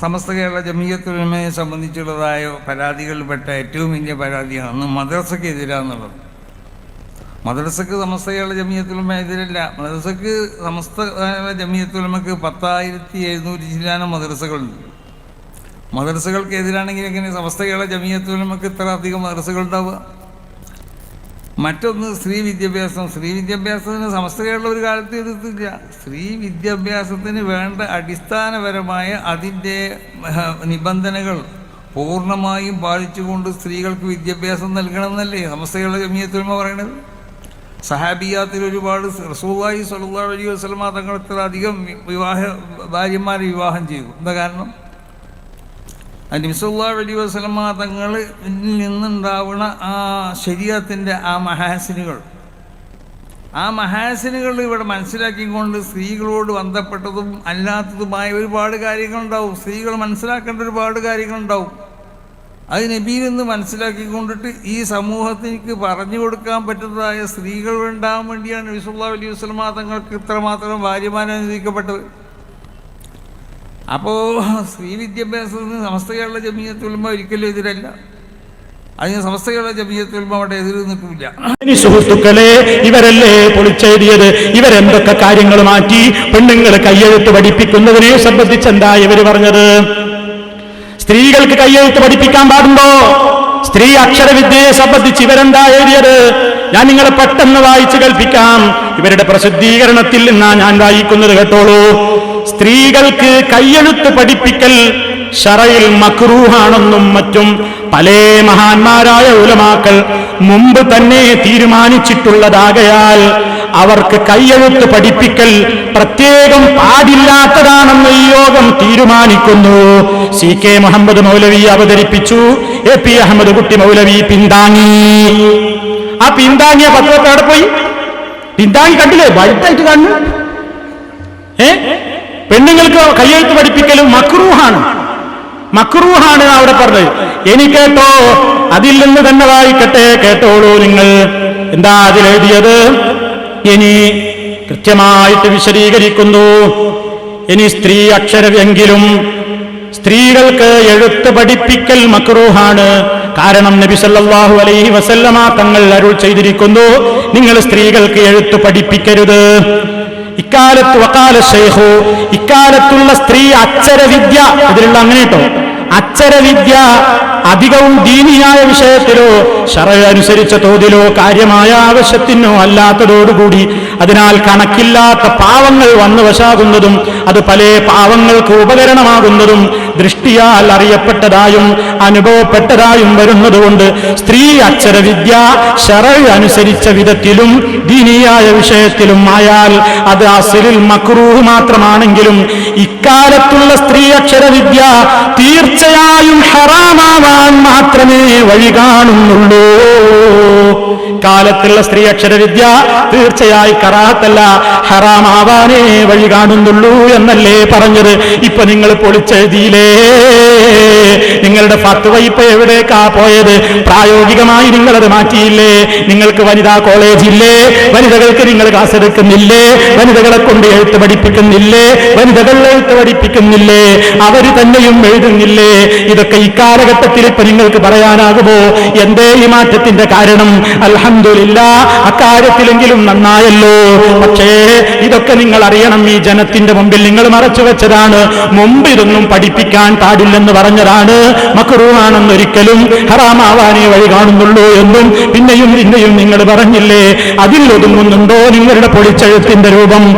സമസ്ത കേരള ജമീയത്തുലമയെ സംബന്ധിച്ചുള്ളതായ പരാതികളിൽപ്പെട്ട ഏറ്റവും വലിയ പരാതിയാണ് മദ്രസക്കെതിരാന്നുള്ളത് മദ്രസക്ക് സമസ്ത കേരള ജമീയത്തുലമ എതിരല്ല. മദ്രസക്ക് സമസ്ത കേരള ജമീയത്തുലമക്ക് പത്തായിരത്തി എഴുന്നൂറ്റി ചില്ലാനം മദ്രസകളുണ്ട്. മദ്രസകൾക്ക് എതിരാണെങ്കിൽ എങ്ങനെ സമസ്ത കേരള ജമീയത്തുലമക്ക് ഇത്ര അധികം മദ്രസകൾ ഉണ്ടാവുക മറ്റൊന്ന് സ്ത്രീ വിദ്യാഭ്യാസം. സ്ത്രീ വിദ്യാഭ്യാസത്തിന് സമസ്ത ഒരു കാലത്ത് എതിർത്തില്ല സ്ത്രീ വിദ്യാഭ്യാസത്തിന് വേണ്ട അടിസ്ഥാനപരമായ അതിന്റെ നിബന്ധനകൾ പൂർണമായും പാലിച്ചുകൊണ്ട് സ്ത്രീകൾക്ക് വിദ്യാഭ്യാസം നൽകണമെന്നല്ലേ സമസ്ത കേരള ജമീയത്തുലമ പറയണത്? സഹാബിയാത്തിൽ ഒരുപാട് റസൂലായി സല്ലല്ലാഹു അലൈഹി വസ്ലമാ തങ്ങൾ ഇത്ര അധികം വിവാഹ ഭാര്യമാരെ വിവാഹം ചെയ്തു. എന്താ കാരണം? നബിസുല്ലാ അലി വസ്ലമ തങ്ങളിൽ നിന്നുണ്ടാവുന്ന ആ ശരീരത്തിന്റെ ആ മഹാസിനുകൾ. ആ മഹാസിനുകൾ ഇവിടെ മനസ്സിലാക്കിക്കൊണ്ട് സ്ത്രീകളോട് ബന്ധപ്പെട്ടതും അല്ലാത്തതുമായ ഒരുപാട് കാര്യങ്ങളുണ്ടാവും. സ്ത്രീകൾ മനസ്സിലാക്കേണ്ട ഒരുപാട് കാര്യങ്ങളുണ്ടാവും. അത് നബിയിൽ നിന്ന് മനസ്സിലാക്കിക്കൊണ്ടിട്ട് ഈ സമൂഹത്തിലേക്ക് പറഞ്ഞു കൊടുക്കാൻ പറ്റുന്നതായ സ്ത്രീകൾ ഉണ്ടാകാൻ വേണ്ടിയാണ് നബിസുല്ലാ അലൈഹി വസ്ലമ തങ്ങൾക്ക് ഇത്രമാത്രം ഭാര്യമാരെ അനുവദിക്കപ്പെട്ടത് അപ്പോൾ സ്ത്രീ വിദ്യാഭ്യാസത്തിന് സമസ്ത കേരള ജമീയത്തുൽമ ഒരിക്കലും എതിരല്ല. അതിന് സമസ്ത കേരള ജമീയത്തുൽമ അവിടെ എതിര് നിൽക്കില്ല ഇനി സുഹൃത്തുക്കളെ ഇവരല്ലേ പൊളിച്ചെഴുതിയത്? ഇവരെന്തൊക്കെ കാര്യങ്ങൾ മാറ്റി പെണ്ണുങ്ങൾ കയ്യെഴുത്ത് പഠിപ്പിക്കുന്നതിനെ സംബന്ധിച്ച് എന്താ ഇവർ പറഞ്ഞത്? സ്ത്രീകൾക്ക് കയ്യെഴുത്ത് പഠിപ്പിക്കാൻ പാടുണ്ടോ? സ്ത്രീ അക്ഷരവിദ്യയെ സംബന്ധിച്ച് ഇവരെന്താ എഴുതിയത്? ഞാൻ നിങ്ങളെ പെട്ടെന്ന് വായിച്ചു കൽപ്പിക്കാം ഇവരുടെ പ്രസിദ്ധീകരണത്തിൽ നിന്നാ ഞാൻ വായിക്കുന്നത് കേട്ടോളൂ. സ്ത്രീകൾക്ക് കയ്യെഴുത്ത് പഠിപ്പിക്കൽ ഷറയിൽ മക്രൂഹാണെന്നും മറ്റും പല മഹാന്മാരായ ഉലമാക്കൾ മുമ്പ് തന്നെ തീരുമാനിച്ചിട്ടുള്ളതാകയാൽ അവർക്ക് കയ്യെഴുത്ത് പഠിപ്പിക്കൽ പ്രത്യേകം പാടില്ലാത്തതാണെന്ന് ഈ യോഗം തീരുമാനിക്കുന്നു. സി കെ മുഹമ്മദ് മൗലവി അവതരിപ്പിച്ചു. എ പി അഹമ്മദ് കുട്ടി മൗലവി പിന്താങ്ങി. ആ പിന്താങ്ങിയ പത്രത്തെ അവിടെ പോയി? പിന്താങ്ങി കണ്ടില്ലേ? വൈകിട്ടായിട്ട് കാണുന്നു. ഏ? പെണ്ണുങ്ങൾക്ക് കയ്യെഴുത്ത് പഠിപ്പിക്കലും മക്രൂഹാണ്. മക്രൂഹാണ് അവിടെ പറഞ്ഞത്. എനിക്കേട്ടോ കേട്ടോ അതിൽ നിന്ന് തന്നെ വായിക്കട്ടെ കേട്ടോളൂ നിങ്ങൾ. എന്താ അതിലെഴുതിയത്? ഇനി കൃത്യമായിട്ട് വിശദീകരിക്കുന്നു. ഇനി സ്ത്രീ അക്ഷരമെങ്കിലും സ്ത്രീകൾക്ക് എഴുത്ത് പഠിപ്പിക്കൽ മക്രൂഹാണ്. കാരണം നബി സല്ലല്ലാഹു അലൈഹി വസല്ലമ തങ്ങൾ അരുൾ ചെയ്തിരിക്കുന്നു. നിങ്ങൾ സ്ത്രീകൾക്ക് എഴുത്ത് പഠിപ്പിക്കരുത്. ഇക്കാലത്ത് വക്കാല ശേഖു ഇക്കാലത്തുള്ള സ്ത്രീ അക്ഷരവിദ്യ ഇതിലുള്ള അങ്ങനെ കേട്ടോ. അക്ഷരവിദ്യ അധികവും ദീനിയായ വിഷയത്തിലോ ഷറ അനുസരിച്ച തോതിലോ കാര്യമായ ആവശ്യത്തിനോ അല്ലാത്തതോടുകൂടി അതിനാൽ കണക്കില്ലാത്ത പാവങ്ങൾ വന്നു വശാകുന്നതും അത് പല പാവങ്ങൾക്ക് ഉപകരണമാകുന്നതും ദൃഷ്ടിയാൽ അറിയപ്പെട്ടതായും അനുഭവപ്പെട്ടതായും വരുന്നതുകൊണ്ട് സ്ത്രീ അക്ഷരവിദ്യ ഷറ അനുസരിച്ച വിധത്തിലും ദീനിയായ വിഷയത്തിലും ആയാൽ അത് അസിലിൽ മക്രൂഹ് മാത്രമാണെങ്കിലും ഇക്കാലത്തുള്ള സ്ത്രീ അക്ഷരവിദ്യ തീർച്ചയായും ഹറാമാവാൻ മാത്രമേ വഴി കാണുന്നുള്ളൂ. കാലത്തുള്ള സ്ത്രീ അക്ഷരവിദ്യ തീർച്ചയായി കറാത്തല്ല ഹറാമാവാനേ വഴി കാണുന്നുള്ളൂ എന്നല്ലേ പറഞ്ഞത്. ഇപ്പൊ നിങ്ങൾ പൊളിച്ചെഴുതിയിലേ നിങ്ങളുടെ ഫത്വ ഇപ്പൊ എവിടേക്കാ പോയത്? പ്രായോഗികമായി നിങ്ങളത് മാറ്റിയില്ലേ? നിങ്ങൾക്ക് വനിതാ കോളേജ് ഇല്ലേ വനിതകൾക്ക് നിങ്ങൾ ക്ലാസ് എടുക്കുന്നില്ലേ? വനിതകളെ കൊണ്ട് എഴുത്ത് പഠിപ്പിക്കുന്നില്ലേ? വനിതകൾ എഴുത്ത് പഠിപ്പിക്കുന്നില്ലേ? അവർ തന്നെയും എഴുതുന്നില്ലേ? ഇതൊക്കെ ഇക്കാലഘട്ടത്തിൽ ഇപ്പൊ നിങ്ങൾക്ക് പറയാനാകുമോ? എന്തേ ഈ മാറ്റത്തിന്റെ കാരണം? അലഹമില്ല അക്കാര്യത്തിലെങ്കിലും നന്നായല്ലോ. പക്ഷേ ഇതൊക്കെ നിങ്ങൾ അറിയണം. ഈ ജനത്തിന്റെ മുമ്പിൽ നിങ്ങൾ മറച്ചു വെച്ചതാണ്. മുമ്പ് ഇതൊന്നും പഠിപ്പിക്കാൻ പാടില്ലെന്ന് പറഞ്ഞതാണ്. മക്രൂവാണെന്നൊരിക്കലും ഹറാമാവാനേ വഴി കാണുന്നുള്ളൂ എന്നും പിന്നെയും പിന്നെയും നിങ്ങൾ പറഞ്ഞില്ലേ? അതിൽ ഒതുങ്ങുന്നുണ്ടോ നിങ്ങളുടെ പൊളിച്ചെഴുത്തിന്റെ രൂപം?